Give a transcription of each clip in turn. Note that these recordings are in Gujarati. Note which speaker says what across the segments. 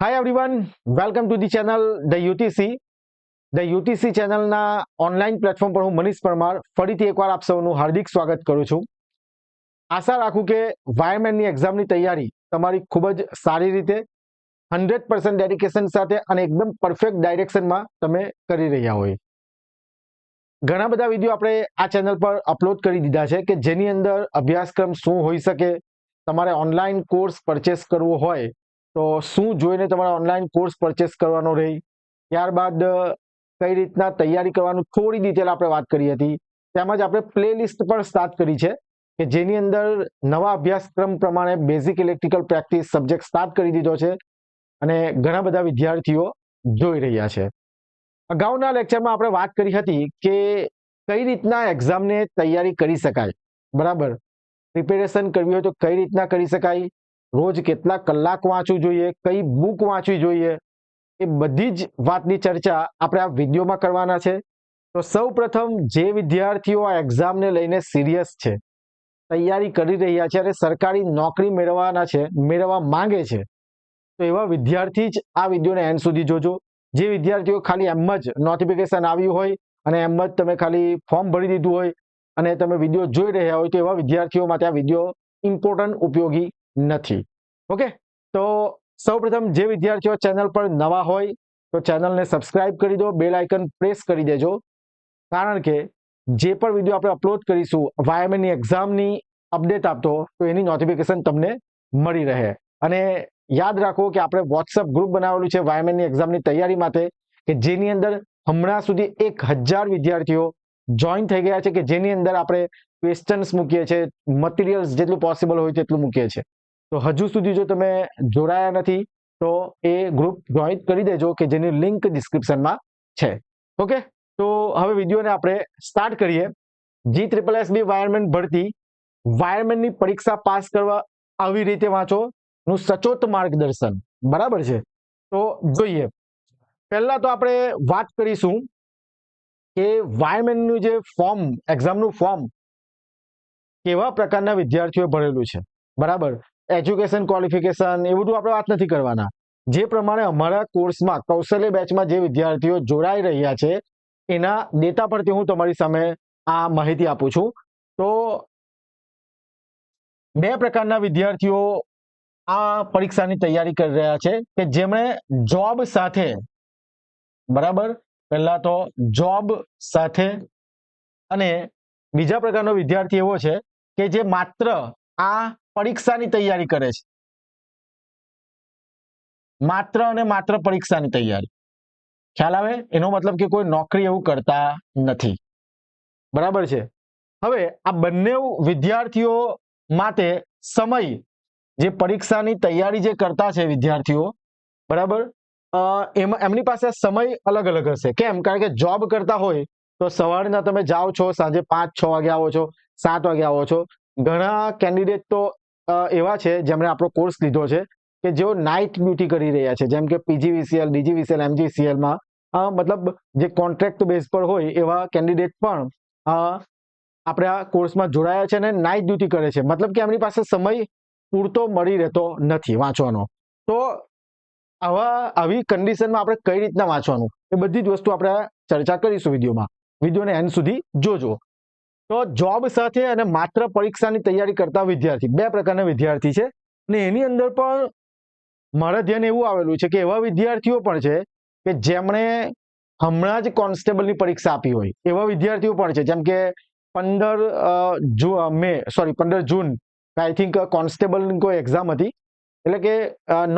Speaker 1: Hi everyone welcome to the channel the UTC the UTC ચેનલના ઓનલાઈન પ્લેટફોર્મ પર હું મનીષ પરમાર ફરીથી એકવાર આપ સૌનું હાર્દિક સ્વાગત કરું છું. આશા રાખું કે વાયરમેનની એક્ઝામની તૈયારી તમારી ખૂબ જ સારી રીતે હંડ્રેડ પર્સન્ટ ડેડિકેશન સાથે અને એકદમ પરફેક્ટ ડાયરેક્શનમાં તમે કરી રહ્યા હોય. ઘણા બધા વીડિયો આપણે આ ચેનલ પર અપલોડ કરી દીધા છે કે જેની અંદર અભ્યાસક્રમ શું હોઈ શકે, તમારે ઓનલાઈન કોર્સ પરચેસ કરવો હોય તો શું જોઈને તમારે ઓનલાઈન કોર્સ પરચેસ કરવાનો રહી? ત્યારબાદ કઈ રીતના તૈયારી કરવાનું? થોડી ડિટેલ આપણે વાત કરી હતી. તેમજ આપણે પ્લે લિસ્ટ પણ સ્ટાર્ટ કરી છે કે જેની અંદર નવા અભ્યાસક્રમ પ્રમાણે basic electrical practice subject start કરી દીધો છે અને ઘણા બધા વિદ્યાર્થીઓ જોઈ રહ્યા છે. અગાઉના લેક્ચરમાં આપણે વાત કરી હતી કે કઈ રીતના એક્ઝામને તૈયારી કરી શકાય. બરાબર? પ્રિપેરેશન કરવી હોય તો કઈ રીતના કરી શકાય? રોજ કેટલા કલાક વાંચવું જોઈએ, કઈ બુક વાંચવી જોઈએ, એ બધી જ વાતની ચર્ચા આપણે આ વિડીયોમાં કરવાના છે. તો સૌ જે વિદ્યાર્થીઓ આ એક્ઝામને લઈને સિરિયસ છે, તૈયારી કરી રહ્યા છે અને સરકારી નોકરી મેળવવાના છે, મેળવવા માંગે છે, તો એવા વિદ્યાર્થી જ આ વિડીયોને એન્ડ સુધી જોજો. જે વિદ્યાર્થીઓ ખાલી એમ જ નોટિફિકેશન આવ્યું હોય અને એમ જ તમે ખાલી ફોર્મ ભરી દીધું હોય અને તમે વીડિયો જોઈ રહ્યા હોય તો એવા વિદ્યાર્થીઓ માટે આ વીડિયો ઇમ્પોર્ટન્ટ ઉપયોગી નથી. ઓકે તો સૌપ્રથમ જે વિદ્યાર્થીઓ ચેનલ પર નવા હોય, તો ચેનલને સબસ્ક્રાઇબ કરી દો, બેલ આઇકન પ્રેસ કરી દેજો. કારણ કે જે પણ વીડિયો આપણે અપલોડ કરીશું વાયમેનની એક્ઝામની અપડેટ આપતો, તો એની નોટિફિકેશન તમને મળી રહે. અને યાદ રાખો કે આપણે વોટ્સઅપ ગ્રુપ બનાવેલું છે વાયમેનની એક્ઝામની તૈયારી માટે, કે જેની અંદર હમણાં સુધી એક વિદ્યાર્થીઓ જોઈન થઈ ગયા છે, કે જેની અંદર આપણે ક્વેશ્ચન્સ મૂકીએ છીએ મટીરિયલ્સ જેટલું પોસિબલ હોય તેટલું મૂકીએ છીએ. તો હજુ સુધી જો તમે જોડાયા નથી, તો એ ગ્રુપ જોઈન કરી દેજો કે જેની લિંક ડિસ્ક્રિપ્શનમાં છે. ઓકે તો હવે વિડીયોને આપણે સ્ટાર્ટ કરીએ. G triple S B wireman ભરતી. વાયરમેનની પરીક્ષા પાસ કરવા આવી રીતે વાંચો. નું સચોટ માર્ગદર્શન. બરાબર છે? તો જોઈએ. પહેલા તો આપણે વાત કરીશું કે વાયરમેનનું જે ફોર્મ એક્ઝામનું ફોર્મ કેવા પ્રકારના વિદ્યાર્થીઓએ ભરેલું છે? બરાબર. એજ્યુકેશન ક્વોલિફિકેશન એ બધું આપણે વાત નથી કરવાના. જે પ્રમાણે અમારા કોર્સમાં કૌશલ્ય બેચમાં જે વિદ્યાર્થીઓ જોડાઈ રહ્યા છે, એના ડેટા પરથી હું તમારી સામે આ માહિતી આપું છું. તો બે પ્રકારના વિદ્યાર્થીઓ આ પરીક્ષાની તૈયારી કરી રહ્યા છે કે જેમણે જોબ સાથે, બરાબર? પહેલા તો જોબ સાથે અને બીજા પ્રકારનો વિદ્યાર્થી એવો છે કે જે માત્ર આ પરીક્ષાની તૈયારી કરે છે. માત્ર અને માત્ર પરીક્ષાની તૈયારી. ખ્યાલ આવે? એનો મતલબ કે કોઈ નોકરી એવું કરતા નથી. બરાબર છે? હવે આ બંને વિદ્યાર્થીઓ માટે સમય જે પરીક્ષાની તૈયારી જે કરતા છે વિદ્યાર્થીઓ, બરાબર? એમાં, એમની પાસે સમય અલગ અલગ હશે. કેમ? કારણ કે જોબ કરતા હોય તો સવારના તમે જાઓ છો, સાંજે પાંચ, છ વાગે આવો છો, સાત વાગે આવો છો. ઘણા કેન્ડિડેટ તો એવા છે, જેમણે આપણો કોર્સ લીધો છે, કે જેઓ નાઇટ ડ્યુટી કરી રહ્યા છે. જેમ કે પીજીવીસીએલ ડીજીવીસીએલ એમજીસીએલમાં મતલબ જે કોન્ટ્રાક્ટ બેઝ પર હોય એવા કેન્ડિડેટ પણ આપણે આ કોર્સમાં જોડાયા છે અને નાઇટ ડ્યુટી કરે છે. મતલબ કે એમની પાસે સમય પૂરતો મળી રહેતો નથી વાંચવાનો. તો આવા, આવી કન્ડિશનમાં આપણે કઈ રીતના વાંચવાનું? એ બધી જ વસ્તુ આપણે ચર્ચા કરીશું વિડીયોમાં. વિડીયોને એન્ડ સુધી જોજો. તો જોબ સાથે અને માત્ર પરીક્ષાની તૈયારી કરતા વિદ્યાર્થી, બે પ્રકારના વિદ્યાર્થી છે. અને એની અંદર પણ મારા ધ્યાન એવું આવેલું છે કે એવા વિદ્યાર્થીઓ પણ છે કે જેમણે હમણાં જ કોન્સ્ટેબલની પરીક્ષા આપી હોય. એવા વિદ્યાર્થીઓ પણ છે, જેમ કે પંદર જૂ મે સોરી પંદર જૂન આઈ થિંક કોન્સ્ટેબલની કોઈ એક્ઝામ હતી. એટલે કે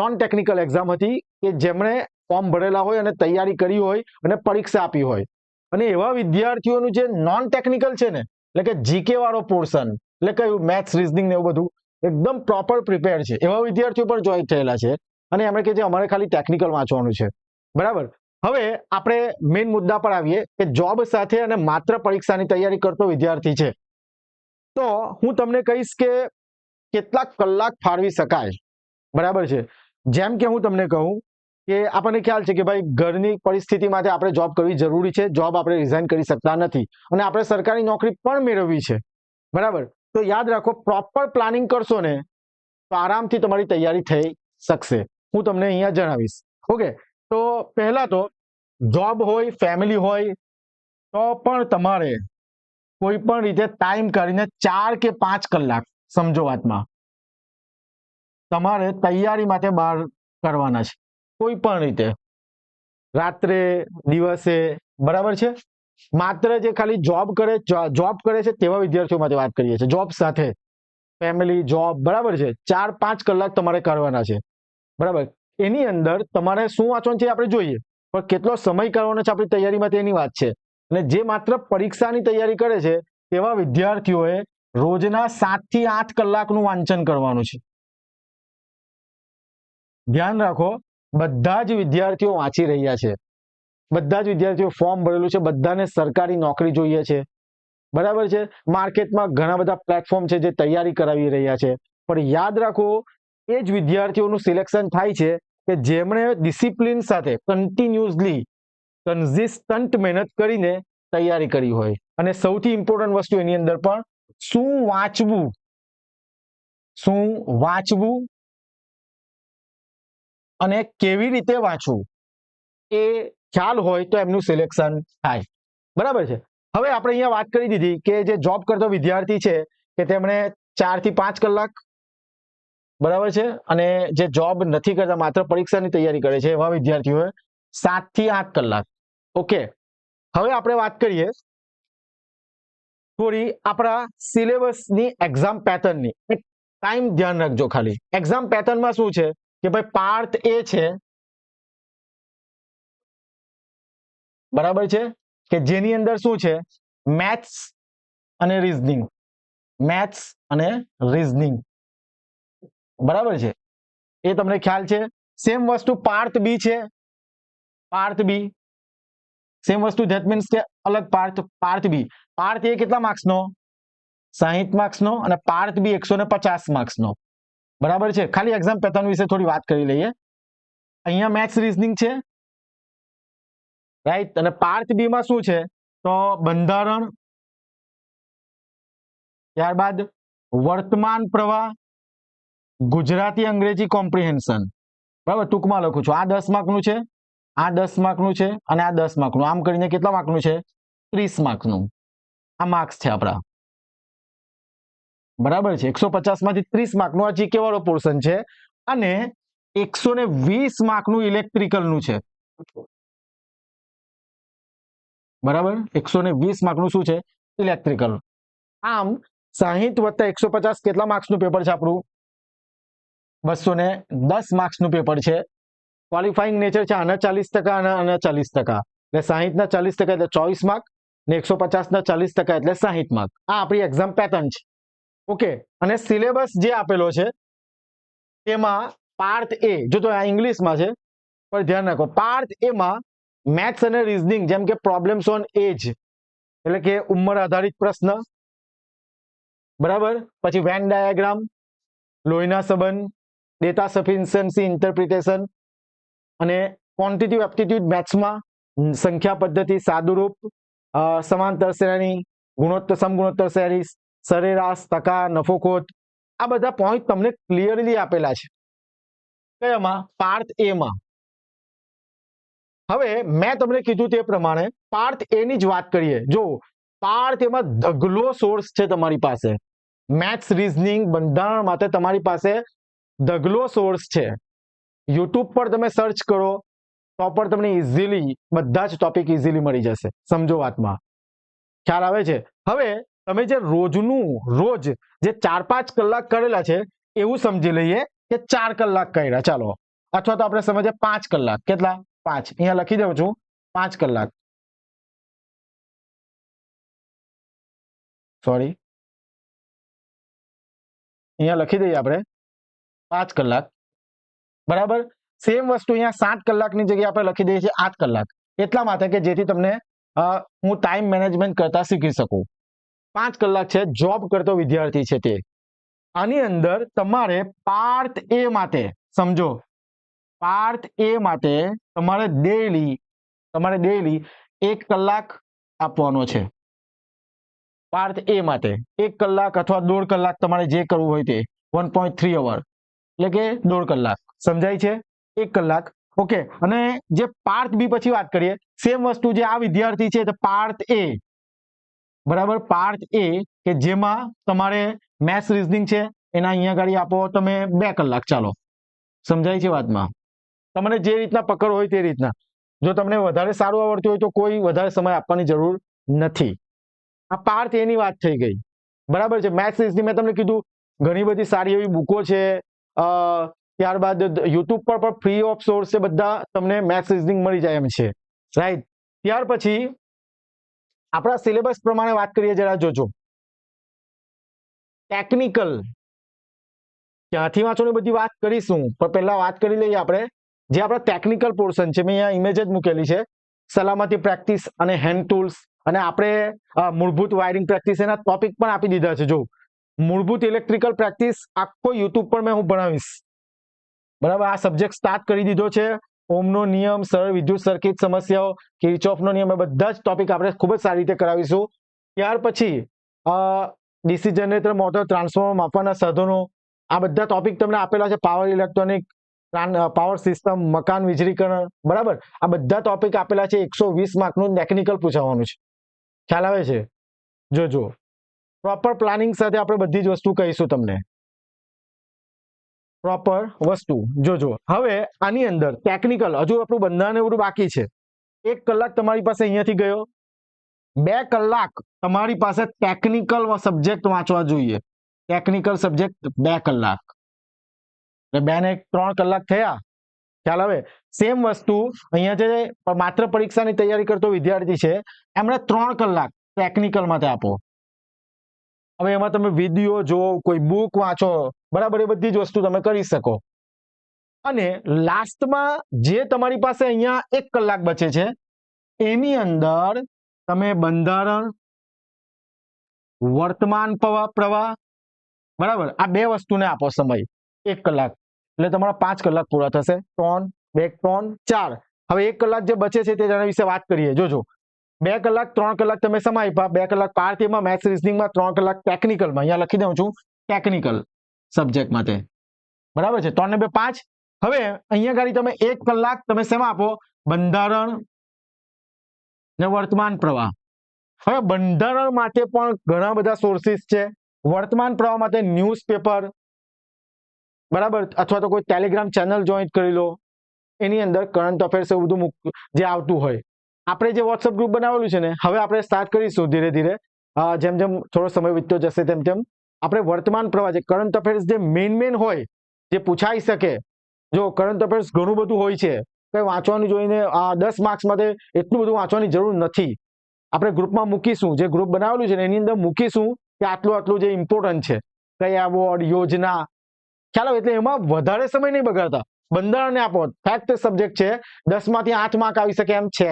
Speaker 1: નોન ટેકનિકલ એક્ઝામ હતી કે જેમણે ફોર્મ ભરેલા હોય અને તૈયારી કરી હોય અને પરીક્ષા આપી હોય. અને એવા વિદ્યાર્થીઓનું જે નોન ટેકનિકલ છે ને એટલે કે જીકે વાળો પોર્શન એટલે કયું મેથ્સ રિઝનિંગ ને એવું બધું, એકદમ પ્રોપર પ્રિપેર છે. એવા વિદ્યાર્થીઓ પણ જોઈન થયેલા છે. અને એમણે કે જે અમારે ખાલી ટેકનિકલ વાંચવાનું છે. બરાબર? હવે આપણે મેઇન મુદ્દા પર આવીએ કે જોબ સાથે અને માત્ર પરીક્ષાની તૈયારી કરતો વિદ્યાર્થી છે. તો હું તમને કહીશ કે કેટલાક કલાક ફાળવી શકાય. બરાબર છે? જેમ કે હું તમને કહું કે આપણને ખ્યાલ છે કે ભાઈ ઘરની પરિસ્થિતિ માટે આપણે જોબ કરવી જરૂરી છે જોબ આપણે રિઝાઇન કરી શકતા નથી અને આપણે સરકારી નોકરી પણ મેળવવી છે. બરાબર? તો યાદ રાખો પ્રોપર પ્લાનિંગ કરશો ને, તો આરામથી તમારી તૈયારી થઈ શકશે. હું તમને અહીંયા જણાવીશ. ઓકે? તો પહેલા તો જોબ હોય ફેમિલી હોય, તો પણ તમારે કોઈ પણ રીતે ટાઈમ કાઢીને ચાર કે પાંચ કલાક, સમજો વાતમાં, તમારે તૈયારી માટે બહાર કરવાના છે. કોઈ પણ રીતે. રાત્રે, દિવસે, બરાબર છે? માત્ર જે ખાલી જોબ કરે જોબ કરે છે તેવા વિદ્યાર્થીઓ માટે વાત કરીએ છીએ. જોબ સાથે. ફેમિલી જોબ બરાબર છે? ચાર, પાંચ કલાક તમારે કરવાના છે. બરાબર? એની અંદર તમારે શું વાંચવાનું છે આપણે જોઈએ. પણ કેટલો સમય કરવાનો છે આપણી તૈયારીમાં તેની વાત છે. અને જે માત્ર પરીક્ષાની તૈયારી કરે છે, તેવા વિદ્યાર્થીઓએ રોજના સાતથી આઠ કલાકનું વાંચન કરવાનું છે. ધ્યાન રાખો. બધા જ વિદ્યાર્થીઓ વાંચી રહ્યા છે. બધા જ વિદ્યાર્થીઓ ફોર્મ ભરેલું છે. બધાને સરકારી નોકરી જોઈએ છે. બરાબર છે? માર્કેટમાં ઘણા બધા પ્લેટફોર્મ છે જે તૈયારી કરાવી રહ્યા છે. પણ યાદ રાખો, એ જ વિદ્યાર્થીઓનું સિલેક્શન થાય છે કે જેમણે ડિસિપ્લિન સાથે કન્ટિન્યુઅસલી કન્સિસ્ટન્ટ મહેનત કરીને તૈયારી કરી હોય. અને સૌથી ઇમ્પોર્ટન્ટ વસ્તુ એની અંદર પણ શું વાંચવું? શું વાંચવું? અને કેવી રીતે વાંચવું? એ ખ્યાલ હોય તો એમનું સિલેક્શન થાય. બરાબર છે? હવે આપણે અહીંયા વાત કરી દીધી કે જે જોબ કરતો વિદ્યાર્થી છે કે તેમણે ચારથી પાંચ કલાક બરાબર છે? અને જે જોબ નથી કરતા, માત્ર પરીક્ષાની તૈયારી કરે છે એવા વિદ્યાર્થીઓએ સાતથી આઠ કલાક. ઓકે. હવે આપણે વાત કરીએ થોડી આપણા સિલેબસની એક્ઝામ પેટર્નની ટાઈમ ધ્યાન રાખજો ખાલી. એક્ઝામ પેટર્નમાં શું છે? કે ભાઈ પાર્થ એ છે. બરાબર છે? કે જેની અંદર શું છે? મેથ્સ અને રીઝનિંગ. મેથ્સ અને રીઝનિંગ. બરાબર છે? એ તમને ખ્યાલ છે? સેમ વસ્તુ પાર્થ બી છે. Part B. સેમ વસ્તુ ધેટ મીન્સ કે અલગ પાર્થ પાર્થ બી. પાર્થ એ કેટલા માર્ક્સનો? સાહીઠ માર્ક્સનો અને પાર્થ બી એકસો ને પચાસ માર્ક્સનો. બરાબર છે? ખાલી એક્ઝામ પેટર્ન વિશે થોડી વાત કરી લઈએ. અહીંયા મેથ્સ રીઝનિંગ છે. રાઈટ અને પાર્ટ બી માં શું છે? તો બંધારણ, ત્યારબાદ વર્તમાન પ્રવાહ, ગુજરાતી અંગ્રેજી કોમ્પ્રિહેન્શન બરાબર? ટૂંકમાં લખું છું. આ દસ માર્કનું છે, આ દસ માર્કનું છે અને આ દસ માર્કનું. આમ કરીને કેટલા માર્કનું છે? ત્રીસ માર્કનું. આ માર્ક્સ છે આપણા. બરાબર છે. એકસો પચાસમાંથી ત્રીસ માર્કનું આ જીકે વાળો પોર્શન છે અને એકસો ને વીસ માર્કનું ઇલેક્ટ્રિકલનું છે. બરાબર? એકસો ને વીસ માર્કનું શું છે? ઇલેક્ટ્રિકલ આમ સાહીઠ વત્તા એકસો પચાસ કેટલા માર્ક્સનું પેપર છે આપણું? બસો ને દસ માર્ક્સનું પેપર છે. ક્વોલિફાઈંગ નેચર છે આના ચાલીસ ટકા અને આના ચાલીસ ટકા. એટલે સાહીઠ ના ચાલીસ ટકા એટલે ચોવીસ માર્ક ને એકસો પચાસ ના ચાલીસ ટકા એટલે સાહીઠ માર્ક. આ આપણી એક્ઝામ પેટર્ન છે. ઓકે, અને સિલેબસ જે આપેલો છે, તેમાં પાર્ટ એ, જો તો આ ઇંગ્લિશમાં છે, પણ ધ્યાન રાખો, પાર્ટ એમાં મેથ્સ અને રિઝનિંગ જેમ કે પ્રોબ્લેમ્સ ઓન એજ એટલે કે ઉંમર આધારિત પ્રશ્ન, બરાબર? પછી વેન ડાયાગ્રામ લોહીના સંબંધ ડેટા સફિશિયન્સી ઇન્ટરપ્રિટેશન અને ક્વોન્ટિટિવ એપ્ટિટ્યુડ મેથ્સમાં સંખ્યા પદ્ધતિ, સાદુરૂપ સમાંતર શ્રેણી, ગુણોત્તર, સમગુણોત્તર શ્રેણી સરેરાશ, ટકા નફોખોટ આ બધા પોઈન્ટ તમને ક્લિયરલી આપેલા છે. કયામાં? પાર્ટ એમાં હવે મેં તમને કીધું તે પ્રમાણે પાર્ટ એની જ વાત કરીએ. જો પાર્ટ એમાં ધગલો સોર્સ છે તમારી પાસે. મેથ્સ રીઝનિંગ બંધારણ માટે તમારી પાસે ધગલો સોર્સ છે. યુટ્યુબ પર તમે સર્ચ કરો, તો પણ તમને ઇઝીલી બધા જ ટોપિક ઇઝીલી મળી જશે. સમજો વાતમાં. ખ્યાલ આવે છે? હવે તમે જે રોજનું, રોજ જે ચાર, પાંચ કલાક કરેલા છે, એવું સમજી લઈએ કે ચાર કલાક કર્યા. ચાલો, અથવા તો આપણે સમજીએ પાંચ કલાક. કેટલા? પાંચ. અહીંયા લખી દઉં છું. પાંચ કલાક. સોરી અહીંયા લખી દઈએ આપણે. પાંચ કલાક. બરાબર? સેમ વસ્તુ અહીંયા સાત કલાકની જગ્યાએ આપણે લખી દઈએ છીએ આઠ કલાક. એટલા માટે કે જેથી તમને હું ટાઈમ મેનેજમેન્ટ કરતા શીખી શકું. પાંચ કલાક છે જોબ કરતો વિદ્યાર્થી છે તે. આની અંદર તમારે પાર્ટ એ માટે, સમજો પાર્ટ એ માટે તમારે ડેલી તમારે ડેલી એક કલાક આપવાનો છે. પાર્ટ એ માટે એક કલાક અથવા દોઢ કલાક તમારે જે કરવું હોય તે વન પોઈન્ટ થ્રી અવર એટલે કે દોઢ કલાક. સમજાય છે? એક કલાક. ઓકે અને જે પાર્ટ બી પછી વાત કરીએ સેમ વસ્તુ જે આ વિદ્યાર્થી છે, તો પાર્ટ એ બરાબર? પાર્ટ એ કે જેમાં તમારે મેથ્સ રીઝનિંગ છે, એના અહીંયા ગાડી આપો, તમે બે કલાક, ચાલો. સમજાય છે વાતમાં? તમને જે રીતના પકડ હોય તે રીતના. જો તમને વધારે સારું આવડતું હોય તો કોઈ વધારે સમય આપવાની જરૂર નથી. આ પાર્ટ એની વાત થઈ ગઈ. બરાબર છે? મેથ્સ રીઝનિંગ મેં તમને કીધું. ઘણી બધી સારી એવી બુકો છે. ત્યારબાદ યુટ્યુબ પર પણ ફ્રી ઓફ સોર્સ છે બધા તમને મેથ્સ રીઝનિંગ મળી જાય એમ છે. રાઈટ ત્યાર પછી આપણા સિલેબસ પ્રમાણે વાત કરીએ જરા જોજો. ટેકનિકલ ક્યાંથી વાંચોની બધી વાત કરીશું, પણ પહેલા વાત કરી લઈએ આપણે જે આપણા ટેકનિકલ પોર્શન છે. મેં અહીંયા ઇમેજ જ મૂકેલી છે. સલામતી પ્રેક્ટિસ અને હેન્ડ ટૂલ્સ અને આપણે મૂળભૂત વાયરિંગ પ્રેક્ટિસ એના ટોપિક પણ આપી દીધા છે. જો, મૂળભૂત ઇલેક્ટ્રિકલ પ્રેક્ટિસ આખો યુટ્યુબ પર મેં હું ભણાવીશ બરાબર, આ સબ્જેક્ટ સ્ટાર્ટ કરી દીધો છે. ઓમનો નિયમ સરળ વિદ્યુત સર્કિટ સમસ્યાઓ, કિર્ચોફનો નિયમ, એ બધા જ ટોપિક આપણે ખૂબ જ સારી રીતે કરાવીશું. ત્યાર પછી ડીસી જનરેટર મોટર ટ્રાન્સફોર્મર માપવાના સાધનો, આ બધા ટોપિક તમને આપેલા છે પાવર ઇલેક્ટ્રોનિક પાવર સિસ્ટમ મકાન વીજળીકરણ, બરાબર? આ બધા ટોપિક આપેલા છે, એકસો વીસ માર્કનું ટેકનિકલ પૂછાવાનું છે. ખ્યાલ આવે છે? જોજો પ્રોપર પ્લાનિંગ સાથે આપણે બધી જ વસ્તુ કહીશું તમને. પ્રોપર વસ્તુ. જોજો હવે આની અંદર ટેકનિકલ હજુ આપણું બંધારણ એવું બાકી છે. એક કલાક તમારી પાસે અહીંયાથી ગયો. બે કલાક તમારી પાસે ટેકનિકલ સબ્જેક્ટ વાંચવા જોઈએ. ટેકનિકલ સબ્જેક્ટ બે કલાક. એટલે બે ત્રણ કલાક થયા. ખ્યાલ આવે? સેમ વસ્તુ અહીંયા જે માત્ર પરીક્ષાની તૈયારી કરતો વિદ્યાર્થી છે, એમણે ત્રણ કલાક ટેકનિકલ માટે આપો. હવે એમાં તમે વીડિયો જો કોઈ બુક વાંચો બરાબર, એ બધી જ વસ્તુ તમે કરી શકો. અને લાસ્ટમાં જે તમારી પાસે અહીંયા એક કલાક બચે છે, એની અંદર તમે બંધારણ, વર્તમાન પ્રવાહ બરાબર, આ બે વસ્તુને આપો સમય, એક કલાક. એટલે તમારા પાંચ કલાક પૂરા થશે. ત્રણ, બે, ત્રણ, ચાર. હવે એક કલાક જે બચે છે તે તેના વિશે વાત કરીએ. જોજો. બે કલાક, ત્રણ કલાક તમે સમય આપ્યા બે કલાક પાર્ટીમાં, મેથ્સ, રિઝનિંગમાં, ત્રણ કલાક ટેકનિકલમાં. અહીંયા લખી દઉં છું, ટેકનિકલ. સબ્જેક્ટ માટે. બરાબર છે? ત્રણ ને બે પાંચ. હવે અહીંયા ગાડી તમે એક કલાક તમે શેમાં આપો. બંધારણ ને વર્તમાન પ્રવાહ. હવે બંધારણ માટે પણ ઘણા બધા સોર્સિસ છે. વર્તમાન પ્રવાહ માટે ન્યૂઝપેપર બરાબર? અથવા તો કોઈ ટેલિગ્રામ ચેનલ જોઈન્ટ કરી લો. એની અંદર કરંટ અફેર્સ એવું બધું જે આવતું હોય. આપણે જે વોટ્સઅપ ગ્રુપ બનાવેલું છે ને, હવે આપણે સ્ટાર્ટ કરીશું ધીરે ધીરે. જેમ જેમ થોડો સમય વીતતો જશે તેમ તેમ. આપણે વર્તમાન પ્રવાહ જે કરંટ અફેર્સ જે મેઇન મેઇન હોય, જે પૂછાઈ શકે, જો કરંટ અફેર્સ ઘણું બધું હોય છે કંઈ વાંચવાનું જોઈને, આ દસ માર્ક્સ માટે એટલું બધું વાંચવાની જરૂર નથી. આપણે ગ્રુપમાં મૂકીશું, જે ગ્રુપ બનાવેલું છે એની અંદર મૂકીશું કે આટલું આટલું જે ઇમ્પોર્ટન્ટ છે, કયા વોર્ડ યોજના, ખ્યાલ આવે એટલે એમાં વધારે સમય નહીં બગાડતા. બંધારણને આપો ફેક્ટ સબ્જેક્ટ છે દસમાંથી આઠ માર્ક આવી શકે એમ છે.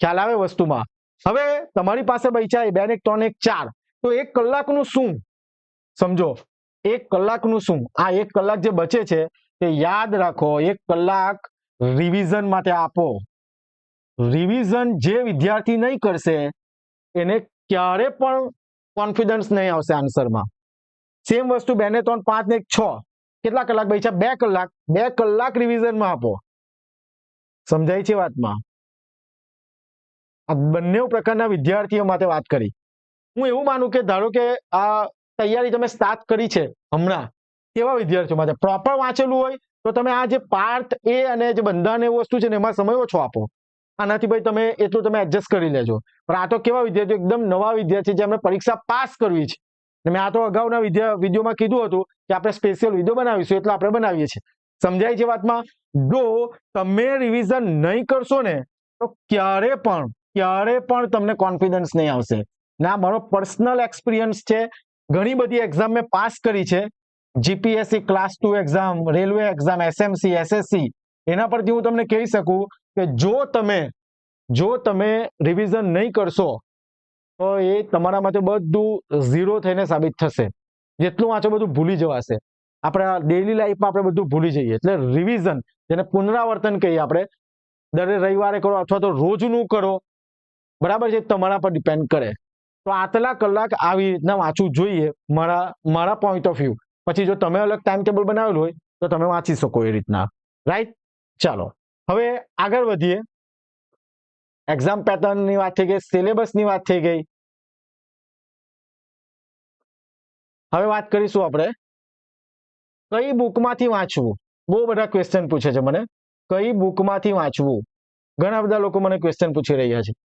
Speaker 1: ખ્યાલ આવે વસ્તુમાં. હવે તમારી પાસે બૈચા બે ને ત્રણ એક, ચાર. તો એક કલાકનું શું? સમજો, એક કલાકનું શું? આ એક કલાક જે બચે છે, તે યાદ રાખો, એક કલાક રિવિઝન માટે આપો. રિવિઝન જે વિદ્યાર્થી નહીં કરશે, એને ક્યારે પણ કોન્ફિડન્સ નહીં આવશે આન્સરમાં સેમ વસ્તુ બે ને ત્રણ, પાંચ ને છ. કેટલા કલાક બચ્યા બે કલાક. બે કલાક રિવિઝનમાં આપો. સમજાય છે વાતમાં? આ બંને પ્રકારના વિદ્યાર્થીઓ માટે વાત કરી. હું એવું માનું કે ધારો કે આ તૈયારી તમે સ્ટાર્ટ કરી છે હમણાં, કેવા વિદ્યાર્થીઓ માટે? પ્રોપર વાંચેલું હોય તો તમે આ જે પાર્ટ એ અને જે બંધારણ એવું વસ્તુ છે ને એમાં સમય ઓછો આપો. આનાથી ભાઈ તમે એટલું તમે એડજસ્ટ કરી લેજો. પણ આ તો કેવા વિદ્યાર્થીઓ, એકદમ નવા વિદ્યાર્થી જેમણે પરીક્ષા પાસ કરવી છે. મેં આ તો અગાઉના વિડીયોમાં કીધું હતું કે આપણે સ્પેશિયલ વીડિયો બનાવીશું એટલે આપણે બનાવીએ છીએ. સમજાય છે વાતમાં? જો તમે રિવિઝન નહીં કરશો ને, તો ક્યારે પણ ક્યારે પણ તમને કોન્ફિડન્સ નહીં આવશે. ના, મારો પર્સનલ એક્સપિરિયન્સ છે ઘણી બધી એક્ઝામ મેં પાસ કરી છે. GPSC class two exam railway exam SMC SSC એના પરથી હું તમને કહી શકું કે જો તમે જો તમે રિવિઝન નહીં કરશો, તો એ તમારા માટે બધું ઝીરો થઈને સાબિત થશે. જેટલું વાંચો બધું ભૂલી જવાશે. આપણે ડેઇલી લાઈફમાં આપણે બધું ભૂલી જઈએ. એટલે રિવિઝન જેને પુનરાવર્તન કહીએ આપણે, દરેક રવિવારે કરો અથવા તો રોજનું કરો. બરાબર છે? તમારા પર ડિપેન્ડ કરે. તો આટલા કલાક આવી રીતના વાંચવું જોઈએ, મારા મારા પોઈન્ટ ઓફ વ્યૂ પછી જો તમે અલગ ટાઈમ ટેબલ બનાવેલું હોય, તો તમે વાંચી શકો એ રીતના. રાઈટ ચાલો. હવે આગળ વધીએ. એક્ઝામ પેટર્નની વાત થઈ ગઈ સિલેબસની વાત થઈ ગઈ. હવે વાત કરીશું આપણે કઈ બુકમાંથી વાંચવું? બહુ બધા ક્વેશ્ચન પૂછે છે મને. કઈ બુકમાંથી વાંચવું? ઘણા બધા લોકો મને ક્વેશ્ચન પૂછી રહ્યા છે.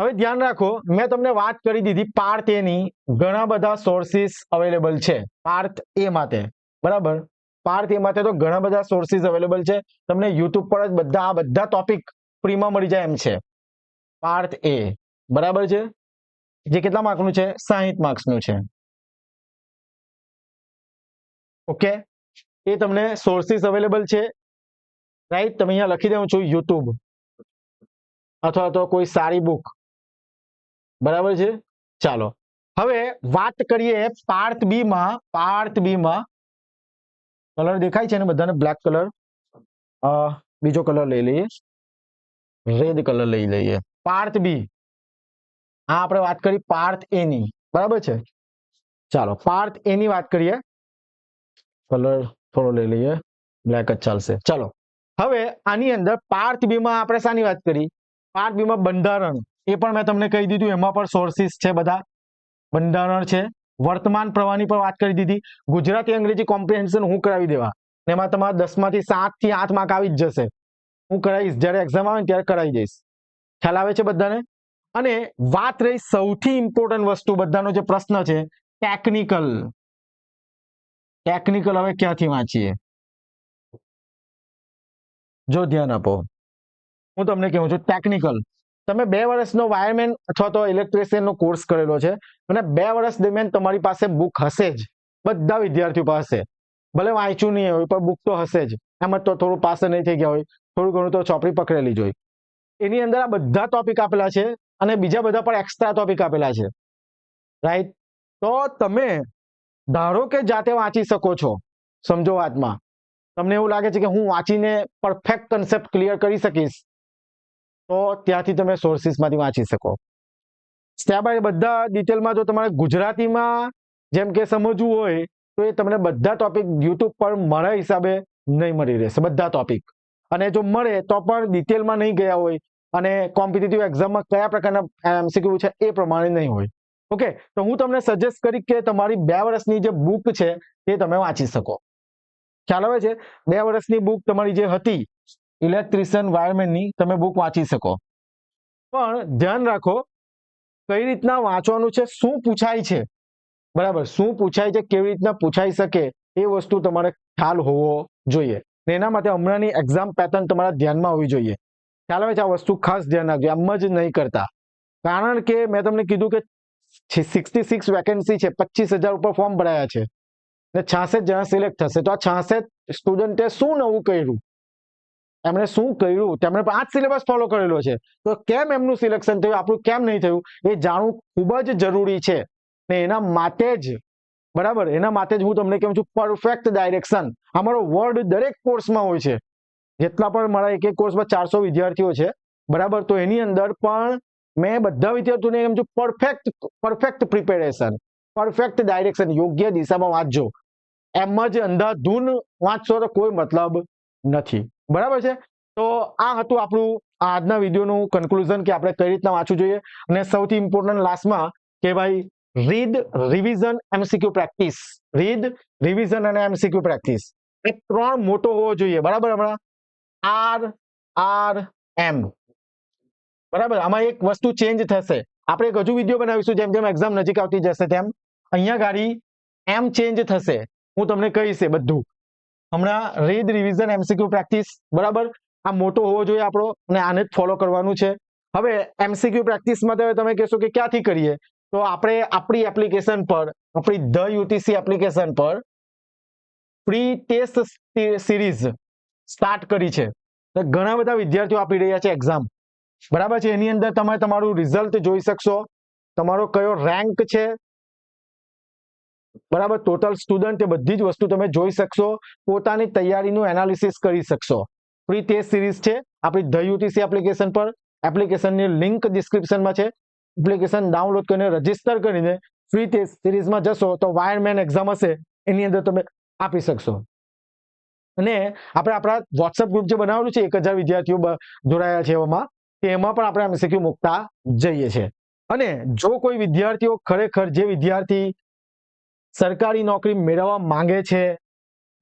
Speaker 1: હવે ધ્યાન રાખો, મેં તમને વાત કરી દીધી પાર્થ એ ની. ઘણા બધા સોર્સિસ અવેલેબલ છે. પાર્થ એ માટે. બરાબર? પાર્થ એ માટે તો ઘણા બધા સોર્સિસ અવેલેબલ છે. તમને યુટ્યુબ પર જ બધા, આ બધા ટોપિક ફ્રીમાં મળી જાય એમ છે. પાર્થ એ બરાબર છે? જે કેટલા માર્કનું છે? સાહીઠ માર્ક્સનું છે. ઓકે એ તમને સોર્સિસ અવેલેબલ છે. રાઈટ તમે અહીંયા લખી દઉં છું યુટ્યુબ અથવા તો કોઈ સારી બુક બરાબર છે? ચાલો. હવે વાત કરીએ પાર્ટ બી માં પાર્ટ બી માં કલર દેખાય છે ને બધાને? બ્લેક કલર બીજો કલર લઈ લઈએ. રેડ કલર લઈ લઈએ. Part B. આ આપણે વાત કરી પાર્ટ એ ની બરાબર છે? ચાલો પાર્ટ એ ની વાત કરીએ. કલર થોડો લઈ લઈએ. બ્લેક જ ચાલશે. ચાલો. હવે આની અંદર પાર્ટ બી માં આપણે શાની વાત કરી? પાર્ટ બી માં બંધારણ. એ પણ મેં તમને કહી દીધું, એમાં પણ સોર્સિસ છે બધા. બંધારણ છે. વર્તમાન પ્રવાહની પણ વાત કરી દીધી. ગુજરાતી અંગ્રેજી કોમ્પ્રિહેન્શન હું કરાવી દેવા. એમાં તમારા દસમાંથી સાત આઠ માર્ક આવી જ જશે. હું કરાવીશ. જ્યારે એક્ઝામ આવે ત્યારે કરાવી દઈશ. ખ્યાલ આવે છે બધાને? અને વાત રહી સૌથી ઇમ્પોર્ટન્ટ વસ્તુ બધાનો જે પ્રશ્ન છે ટેકનિકલ ટેકનિકલ હવે ક્યાંથી વાંચીએ? જો ધ્યાન આપો. હું તમને કહું છું ટેકનિકલ તમે બે વર્ષનો વાયરમેન અથવા તો ઇલેક્ટ્રિશિયનનો કોર્સ કરેલો છે અને બે વર્ષ દરમિયાન તમારી પાસે બુક હશે જ. બધા વિદ્યાર્થીઓ પાસે. ભલે વાંચ્યું નહીં હોય, પણ બુક તો હશે જ. એમ જ તો થોડું પાસે નહીં થઈ ગયા હોય, થોડું ઘણું તો ચોપડી પકડેલી જ હોય. એની અંદર આ બધા ટોપિક આપેલા છે અને બીજા બધા પણ એક્સ્ટ્રા ટોપિક આપેલા છે. રાઈટ તો તમે ધારો કે જાતે વાંચી શકો છો, સમજો વાતમાં. તમને એવું લાગે છે કે હું વાંચીને પરફેક્ટ કન્સેપ્ટ ક્લિયર કરી શકીશ. તો ત્યાંથી તમે સોર્સિસમાંથી વાંચી શકો. સ્ટેપ બાય બધા ડિટેલમાં જો તમારે ગુજરાતીમાં જેમ કે સમજવું હોય, તો એ તમને બધા ટોપિક યુટ્યુબ પર મારા હિસાબે નહીં મળી રહેશે, બધા ટોપિક અને જો મળે તો પણ ડિટેલમાં નહીં ગયા હોય અને કોમ્પિટિટિવ એક્ઝામમાં કયા પ્રકારના એમસીક્યુ છે એ પ્રમાણે નહીં હોય. ઓકે તો હું તમને સજેસ્ટ કરી કે તમારી બે વર્ષની જે બુક છે, તે તમે વાંચી શકો. ખ્યાલ આવે છે? બે વર્ષની બુક તમારી જે હતી ઇલેક્ટ્રિશિયન વાયરમેનની તમે બુક વાંચી શકો. પણ ધ્યાન રાખો, કઈ રીતના વાંચવાનું છે, શું પૂછાય છે? બરાબર, શું પૂછાય છે, કેવી રીતના પૂછાઈ શકે એ વસ્તુ તમારે ખ્યાલ હોવો જોઈએ. ને એના માટે હમણાંની એક્ઝામ પેટર્ન તમારા ધ્યાનમાં હોવી જોઈએ. ખ્યાલ આવે છે આ વસ્તુ ખાસ ધ્યાન રાખજો એમ જ નહીં કરતા. કારણ કે મેં તમને કીધું કે સિક્સટી સિક્સ વેકેન્સી છે, પચીસ હજાર ઉપર ફોર્મ ભરાયા છે. ને છાસઠ જણા સિલેક્ટ થશે. તો આ છાસઠ સ્ટુડન્ટે શું નવું કર્યું? એમણે શું કર્યું? તેમણે આ જ સિલેબસ ફોલો કરેલો છે. તો કેમ એમનું સિલેક્શન થયું? આપણું કેમ નહીં થયું? એ જાણવું ખૂબ જ જરૂરી છે. ને એના માટે જ, બરાબર? એના માટે જ હું તમને કેમ છું પરફેક્ટ ડાયરેક્શન અમારો વર્ડ દરેક કોર્સમાં હોય છે. જેટલા પણ મારા એક એક કોર્સમાં ચારસો વિદ્યાર્થીઓ છે, બરાબર? તો એની અંદર પણ મેં બધા વિદ્યાર્થીઓને એમ છું perfect perfect preparation perfect direction યોગ્ય દિશામાં વાંચજો. એમ જ અંધાધૂન વાંચશો તો કોઈ મતલબ નથી. બરાબર છે? તો આ હતું આપણું આજના વિડીયોનું કન્ક્લુઝન કે આપણે કઈ રીતના વાંચવું જોઈએ. અને સૌથી ઇમ્પોર્ટન્ટ લાસ્ટમાં કે ભાઈ read revision MCQ practice read revision અને એમસીક્યુ પ્રેક્ટિસ એ ત્રણ મોટો હોવો જોઈએ. બરાબર હમણાં? આર આર એમ બરાબર? આમાં એક વસ્તુ ચેન્જ થશે. આપણે એક હજુ વીડિયો બનાવીશું જેમ જેમ એક્ઝામ નજીક આવતી જશે તેમ. અહીંયા ગાડી એમ ચેન્જ થશે. હું તમને કહીશ બધું. હમણાં રીડ રિવિઝન એમસીક્યુ પ્રેક્ટિસ બરાબર? આ મોટો હોવો જોઈએ આપણો અને આને જ ફોલો કરવાનું છે. હવે એમસીક્યુ પ્રેક્ટિસ માટે હવે તમે કહેશો કે ક્યાંથી કરીએ? તો આપણે આપણી એપ્લિકેશન પર, આપણી ધ યુટીસી એપ્લિકેશન પર પ્રી ટેસ્ટ સિરીઝ સ્ટાર્ટ કરી છે. ઘણા બધા વિદ્યાર્થીઓ આપી રહ્યા છે એક્ઝામ બરાબર છે? એની અંદર તમે તમારું રિઝલ્ટ જોઈ શકશો. તમારો કયો રેન્ક છે? બરાબર? ટોટલ સ્ટુડન્ટ એ બધી જ વસ્તુ તમે જોઈ શકશો, પોતાની તૈયારીનું એનાલિસિસ કરી શકશો. ફ્રી ટેસ્ટ સિરીઝ છે, આપણી ધ યુટીસી એપ્લિકેશન પર એપ્લિકેશનની લિંક ડિસ્ક્રિપ્શનમાં છે. એપ્લિકેશન ડાઉનલોડ કરીને રજિસ્ટર કરીને ફ્રી ટેસ્ટ સિરીઝમાં જશો તો વાયરમેન એક્ઝામ હશે, એની અંદર તમે આપી શકશો. અને આપણે આપણા વોટ્સઅપ ગ્રુપ જે બનાવેલું છે, એક વિદ્યાર્થીઓ જોડાયા છે એમાં એમાં પણ આપણે એમસીક્યુ મૂકતા જઈએ છીએ. અને જો કોઈ વિદ્યાર્થીઓ ખરેખર, જે વિદ્યાર્થી સરકારી નોકરી મેળવવા માંગે છે.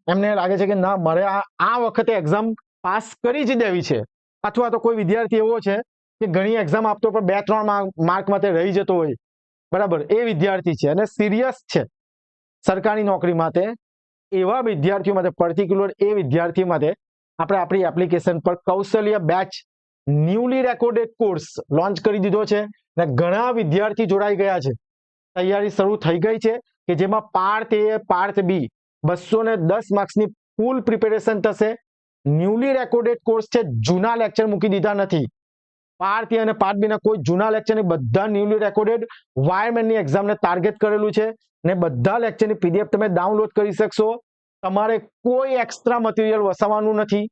Speaker 1: એમને લાગે છે કે ના, મારે આ વખતે એક્ઝામ પાસ કરી જ દેવી છે. અથવા તો કોઈ વિદ્યાર્થી એવો છે કે ઘણી એક્ઝામ આપતો પણ બે, ત્રણ માર્ક માટે રહી જતો હોય. બરાબર? એ વિદ્યાર્થી છે અને સિરિયસ છે. સરકારી નોકરી માટે એવા વિદ્યાર્થીઓ માટે પર્ટિક્યુલર એ વિદ્યાર્થી માટે આપણે આપણી એપ્લિકેશન પર Kaushalya batch newly recorded course launch કરી દીધો છે અને ઘણા વિદ્યાર્થી જોડાઈ ગયા છે. તૈયારી શરૂ થઈ ગઈ છે. કે જેમાં પાર્ટ એ પાર્ટ બી બસો ને દસ માર્ક્સની ફૂલ પ્રિપેરેશન થશે. ન્યૂલી રેકોર્ડેડ કોર્સ છે, જૂના લેક્ચર મૂકી દીધા નથી. પાર્ટ અને પાર્ટ બીના કોઈ જૂના લેક્ચરની બધા ન્યૂલી રેકોર્ડેડ વાયરમેનની એક્ઝામને ટાર્ગેટ કરેલું છે ને બધા લેક્ચરની પીડીએફ તમે ડાઉનલોડ કરી શકશો. તમારે કોઈ એક્સ્ટ્રા મટીરિયલ વસાવવાનું નથી.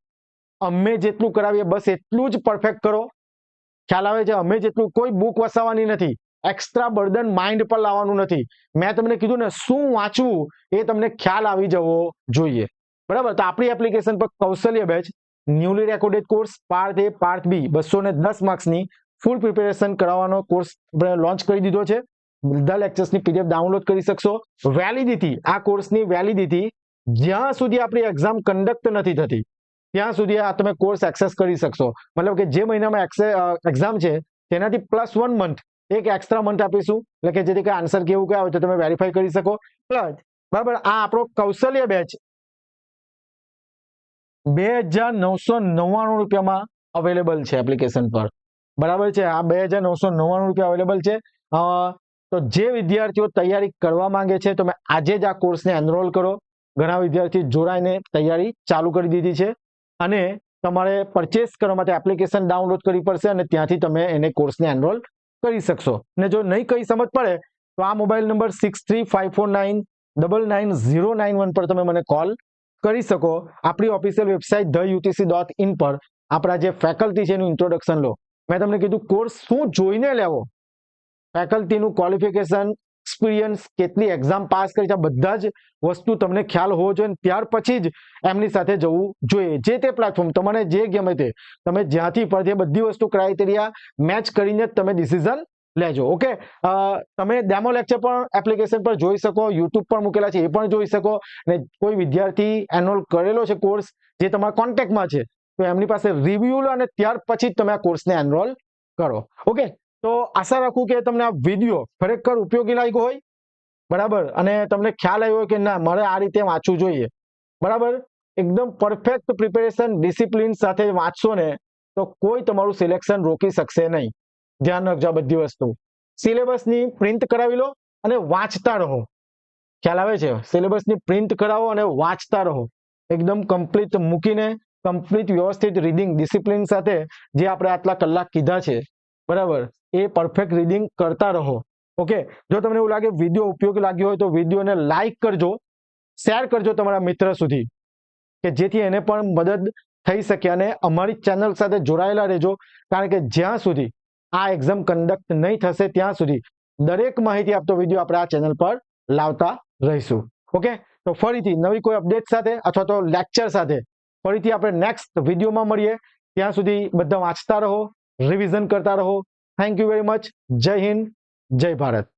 Speaker 1: અમે જેટલું કરાવીએ, બસ એટલું જ પરફેક્ટ કરો. ખ્યાલ આવે છે? અમે જેટલું કોઈ બુક વસાવવાની નથી. એક્સ્ટ્રા બર્ડન માઇન્ડ પર લાવવાનું નથી. મેં તમને કીધું ને, શું વાંચવું એ તમને ખ્યાલ આવી જવો જોઈએ. બરાબર? તો આપણી એપ્લિકેશન પર Kaushalya batch newly recorded course part A part B બસો ને દસ માર્ક્સની ફૂલ પ્રિપેરેશન કરાવવાનો કોર્સ લોન્ચ કરી દીધો છે. બધા લેક્ચર્સની પીડીએફ ડાઉનલોડ કરી શકશો. વેલિડિટી આ કોર્સની વેલિડિટી જ્યાં સુધી આપણી એક્ઝામ કન્ડક્ટ નથી થતી, ત્યાં સુધી આ તમે કોર્સ એક્સેસ કરી શકશો. મતલબ કે જે મહિનામાં એક્ઝામ છે, તેનાથી પ્લસ વન મંથ એક એક્સ્ટ્રા મંથ આપીશું. એટલે કે જેથી કે આન્સર કેવું કયા હોય તો તમે વેરીફાઈ કરી શકો. પ્લસ બરાબર, આ આપણો કૌશલ્ય બેચ બે હજાર નવસો નવ્વાણું રૂપિયામાં અવેલેબલ છે એપ્લિકેશન પર. બરાબર છે? આ બે હજાર નવસો નવ્વાણું રૂપિયા અવેલેબલ છે. તો જે વિદ્યાર્થીઓ તૈયારી કરવા માંગે છે, તમે આજે જ આ કોર્સને એનરોલ કરો. ઘણા વિદ્યાર્થી જોડાઈને તૈયારી ચાલુ કરી દીધી છે. અને તમારે પરચેસ કરવા માટે એપ્લિકેશન ડાઉનલોડ કરવી પડશે અને ત્યાંથી તમે એને કોર્સને એનરોલ કરી શકશો. ને જો નહીં કઈ સમજ પડે, તો આ mobile number six three five four nine double nine zero nine one પર તમે મને કોલ કરી શકો. આપણી official website the UTC dot in પર આપણા જે ફેકલ્ટી છે એનું ઇન્ટ્રોડક્શન લો. મેં તમને કીધું કોર્સ શું જોઈને લેવો? ફેકલ્ટીનું ક્વોલિફિકેશન એક્સપિરિયન્સ કેટલી એક્ઝામ પાસ કરી છે બધા જ વસ્તુ તમને ખ્યાલ હોવો જોઈએ ત્યાર પછી જ એમની સાથે જવું જોઈએ. જે તે પ્લેટફોર્મ તમને જે ગમે તે, તમે જ્યાંથી પર બધી વસ્તુ ક્રાઇટેરિયા મેચ કરીને જ તમે ડિસિઝન લેજો ઓકે તમે ડેમો લેક્ચર પણ એપ્લિકેશન પર જોઈ શકો યુટ્યુબ પર મૂકેલા છે, એ પણ જોઈ શકો, અને કોઈ વિદ્યાર્થી એનરોલ કરેલો છે કોર્સ જે તમારા કોન્ટેક્ટમાં છે, તો એમની પાસે રિવ્યુ લો અને ત્યાર પછી જ તમે આ કોર્સને એનરોલ કરો ઓકે તો આશા રાખું કે તમને આ વીડિયો ખરેખર ઉપયોગી લાગ્યો હોય. બરાબર? અને તમને ખ્યાલ આવ્યો કે ના, મારે આ રીતે વાંચવું જોઈએ. બરાબર? એકદમ પરફેક્ટ પ્રિપેરેશન ડિસિપ્લિન સાથે વાંચશો ને, તો કોઈ તમારું સિલેક્શન રોકી શકશે નહીં. ધ્યાન રાખજો બધી વસ્તુ. સિલેબસની પ્રિન્ટ કરાવી લો અને વાંચતા રહો. ખ્યાલ આવે છે? સિલેબસની પ્રિન્ટ કરાવો અને વાંચતા રહો. એકદમ કમ્પ્લીટ મૂકીને કમ્પ્લીટ વ્યવસ્થિત રીડિંગ ડિસિપ્લિન સાથે જે આપણે આટલા કલાક કીધા છે બરાબર? એ પરફેક્ટ રીડિંગ કરતા રહો. ઓકે? જો તમને એવું લાગે વીડિયો ઉપયોગી લાગ્યો હોય તો વિડીયોને લાઈક કરજો. શેર કરજો તમારા મિત્ર સુધી. કે જેથી એને પણ મદદ થઈ શકે અને અમારી ચેનલ સાથે જોડાયેલા રહેજો. કારણ કે જ્યાં સુધી આ એક્ઝામ કન્ડક્ટ નહીં થશે, ત્યાં સુધી દરેક માહિતી આપતો વીડિયો આપણે આ ચેનલ પર લાવતા રહીશું. ઓકે? તો ફરીથી નવી કોઈ અપડેટ સાથે અથવા તો લેક્ચર સાથે ફરીથી આપણે નેક્સ્ટ વિડીયોમાં મળીએ. ત્યાં સુધી બધા વાંચતા રહો. રિવિઝન કરતા રહો. થેન્ક યુ વેરી મચ જય હિન્દ. જય ભારત.